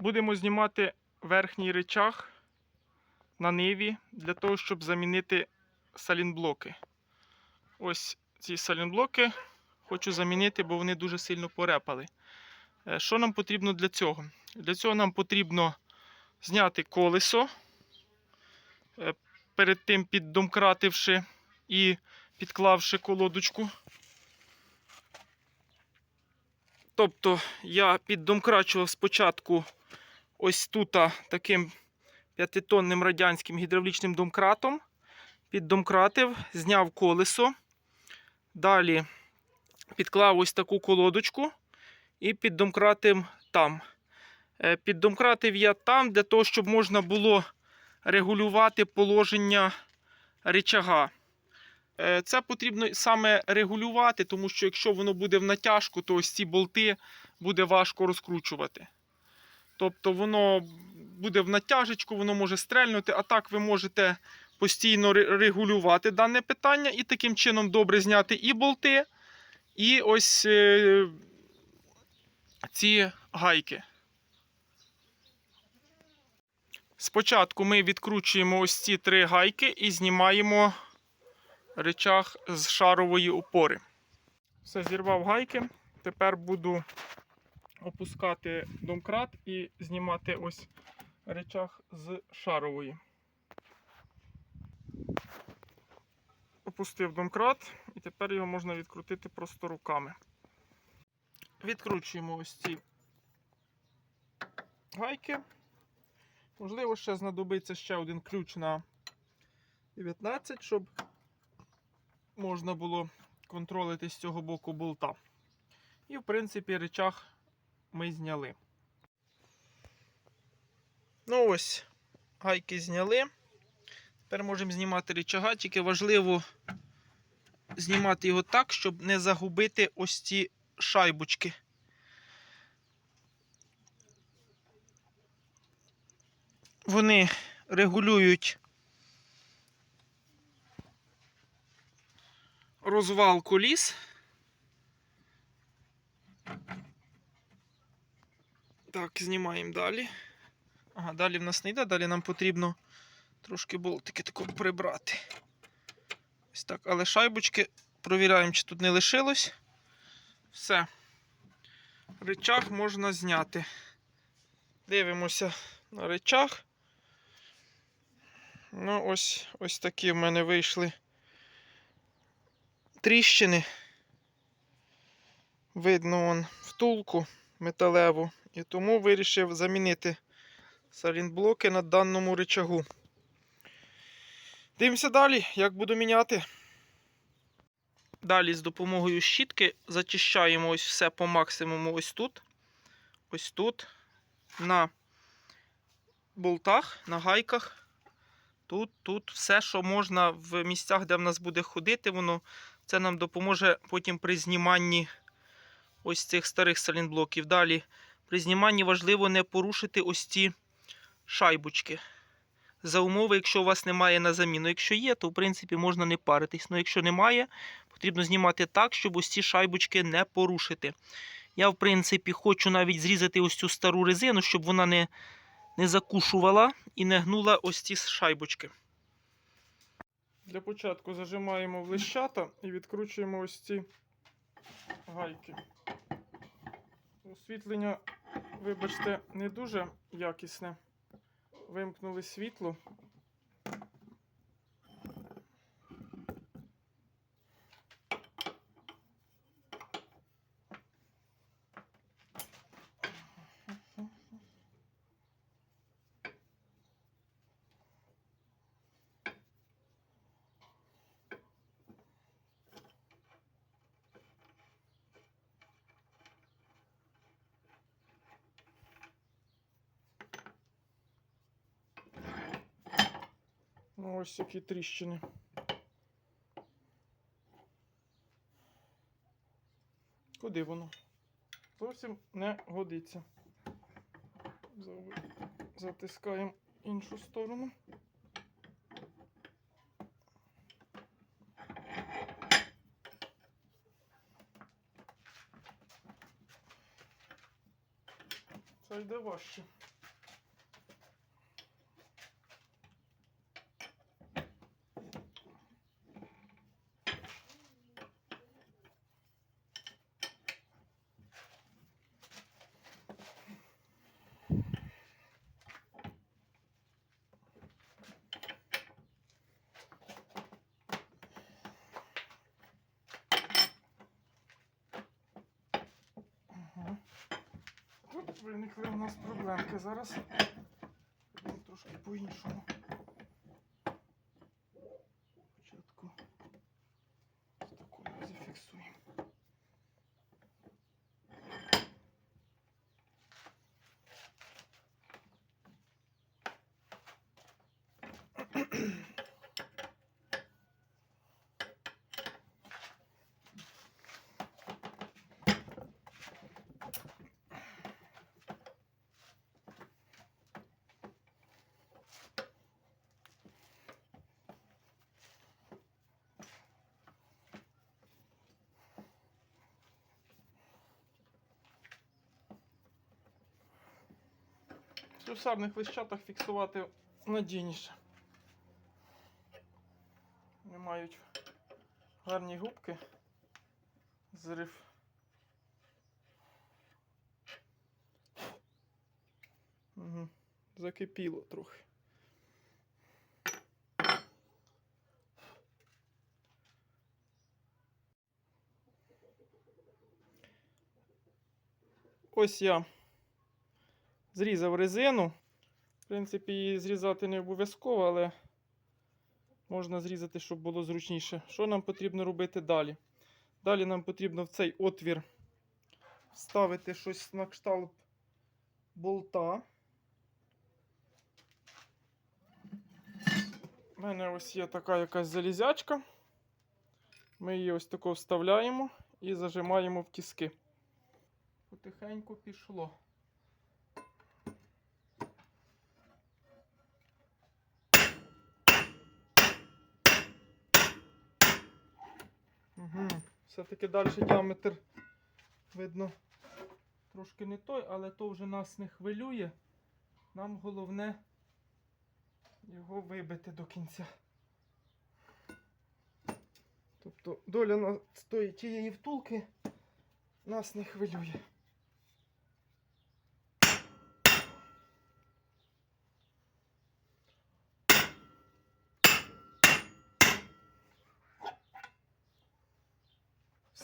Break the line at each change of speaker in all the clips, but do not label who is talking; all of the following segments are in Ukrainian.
Будемо знімати верхній речах на ниві для того, щоб замінити салінблоки. Ось ці салінблоки хочу замінити, бо вони дуже сильно порепали. Е, Що нам потрібно для цього? Для цього нам потрібно зняти колесо, е, перед тим піддомкративши і підклавши колодочку. Тобто я піддомкрачував спочатку ось тут таким п'ятитонним радянським гідравлічним домкратом. Піддомкратив, зняв колесо. Далі підклав ось таку колодочку і піддомкратив там. Е, Піддомкратив я там для того, щоб можна було регулювати положення рычага. Е, Це потрібно саме регулювати, тому що якщо воно буде в натяжку, то ось ці болти буде важко розкручувати. Тобто воно буде в натяжечку, воно може стрельнути, а так ви можете постійно регулювати дане питання і таким чином добре зняти і болти, і ось е, ці гайки. Спочатку ми відкручуємо ось ці три гайки і знімаємо речах з шарової опори. Все, зірвав гайки. Тепер буду опускати домкрат і знімати ось речах з шарової. Опустив домкрат, і тепер його можна відкрутити просто руками. Відкручуємо ось ці гайки. Можливо, ще знадобиться ще один ключ на 19, щоб можна було контролити з цього боку болта. І, в принципі, речах ми зняли. Ну ось, гайки зняли. Тепер можемо знімати речага, тільки важливо знімати його так, щоб не загубити ось ці шайбочки. Вони регулюють розвал коліс. Так, знімаємо далі. Ага, далі в нас не йде, далі нам потрібно трошки болтики тако прибрати. Ось так, але шайбочки провіряємо, чи тут не лишилось. Все. Речах можна зняти. Дивимося на речах. Ну, ось, ось такі в мене вийшли тріщини. Видно вон втулку металеву. І тому вирішив замінити салінблоки на даному рычагу. Дивимося далі, як буду міняти. Далі з допомогою щітки зачищаємо ось все по максимуму ось тут. Ось тут. На болтах, на гайках. Тут, тут все, що можна в місцях, де в нас буде ходити, воно це нам допоможе потім при зніманні ось цих старих салінблоків. Далі при зніманні важливо не порушити ось ці шайбочки. За умови, якщо у вас немає на заміну. Якщо є, то в принципі можна не паритись. Ну якщо немає, потрібно знімати так, щоб ось ці шайбочки не порушити. Я, в принципі, хочу навіть зрізати ось цю стару резину, щоб вона не, не закушувала і не гнула ось ці шайбочки. Для початку зажимаємо в і відкручуємо ось ці гайки. Освітлення, вибачте, не дуже якісне. Вимкнули світло. Ось які тріщини. Куди воно? Зовсім не годиться. Затискаємо іншу сторону. Це йде важче. Виникли у нас проблемки. Зараз трошки по-іншому. Спочатку з такою зафіксуємо. В слюсарних лищатах фіксувати надійніше. Вони мають гарні губки. Зрив. Угу. Закипіло трохи. Ось я зрізав резину. В принципі, її зрізати не обов'язково, але можна зрізати, щоб було зручніше. Що нам потрібно робити далі? Далі нам потрібно в цей отвір вставити щось на кшталт болта. У мене ось є така якась залізячка. Ми її ось тако вставляємо і зажимаємо в тіски. Потихеньку пішло. Угу. Все-таки далі діаметр видно трошки не той, але то вже нас не хвилює. Нам головне його вибити до кінця. Тобто доля тієї втулки нас не хвилює.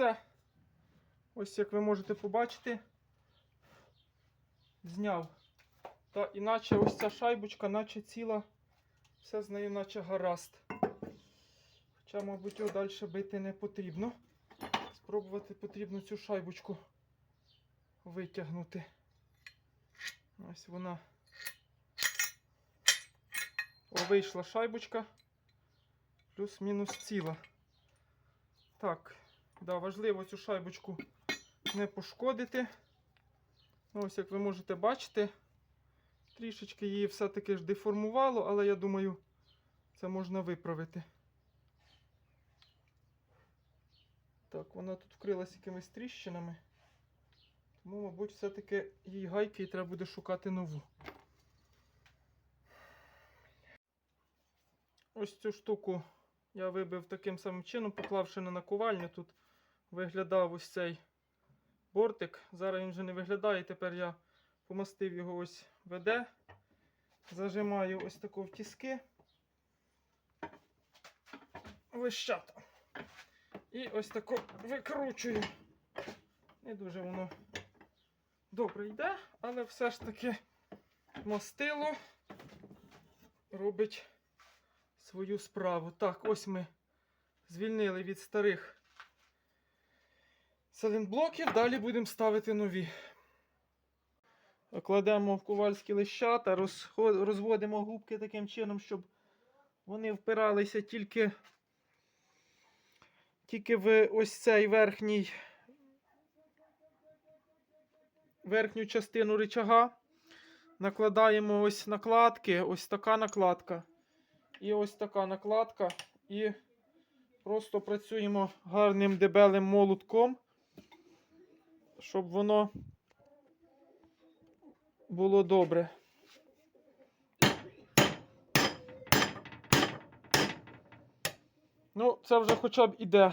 Все. Ось як ви можете побачити, зняв. Та іначе ось ця шайбочка, наче ціла, все з нею наче гаразд. Хоча, мабуть, його далі бити не потрібно. Спробувати потрібно цю шайбочку витягнути. Ось вона. О, вийшла шайбочка. Плюс-мінус ціла. Так, да, важливо цю шайбочку не пошкодити. Ось, як ви можете бачити, трішечки її все-таки ж деформувало, але я думаю, це можна виправити. Так, вона тут вкрилась якимись тріщинами. Тому, мабуть, все-таки їй гайки і треба буде шукати нову. Ось цю штуку я вибив таким самим чином, поклавши на наковальню. Тут виглядав ось цей бортик. Зараз він вже не виглядає. Тепер я помастив його ось ВД. Зажимаю ось тако в тіски. Лищата. І ось тако викручую. Не дуже воно добре йде, але все ж таки мастило робить свою справу. Так, ось ми звільнили від старих селенблоків, далі будемо ставити нові. Кладемо в ковальські лищата, розводимо губки таким чином, щоб вони впиралися тільки, тільки в ось цей верхній верхню частину рычага. Накладаємо ось накладки, ось така накладка. І ось така накладка. І просто працюємо гарним дебелим молотком, щоб воно було добре. Ну, це вже хоча б іде.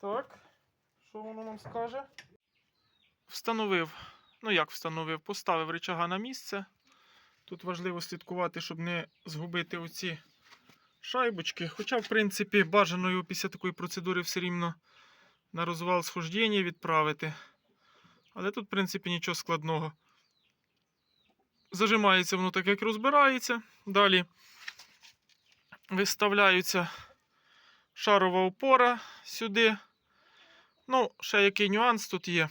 Так, що воно нам скаже? Встановив, ну як встановив, поставив рычага на місце. Тут важливо слідкувати, щоб не згубити оці шайбочки. Хоча, в принципі, бажано його після такої процедури все рівно на розвал схождення відправити. Але тут, в принципі, нічого складного. Зажимається воно так, як розбирається. Далі виставляються шарова опора сюди. Ну, ще який нюанс тут є.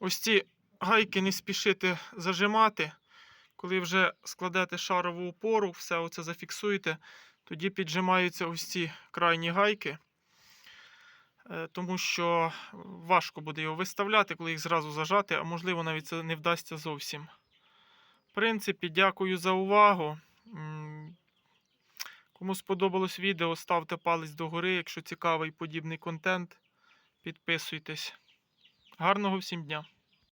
Ось ці гайки не спішите зажимати. Коли вже складете шарову опору, все оце зафіксуєте, тоді піджимаються ось ці крайні гайки. Е, Тому що важко буде його виставляти, коли їх зразу зажати, а можливо навіть це не вдасться зовсім. В принципі, дякую за увагу. Кому сподобалось відео, ставте палець догори. Якщо цікавий подібний контент, підписуйтесь. Гарного всім дня!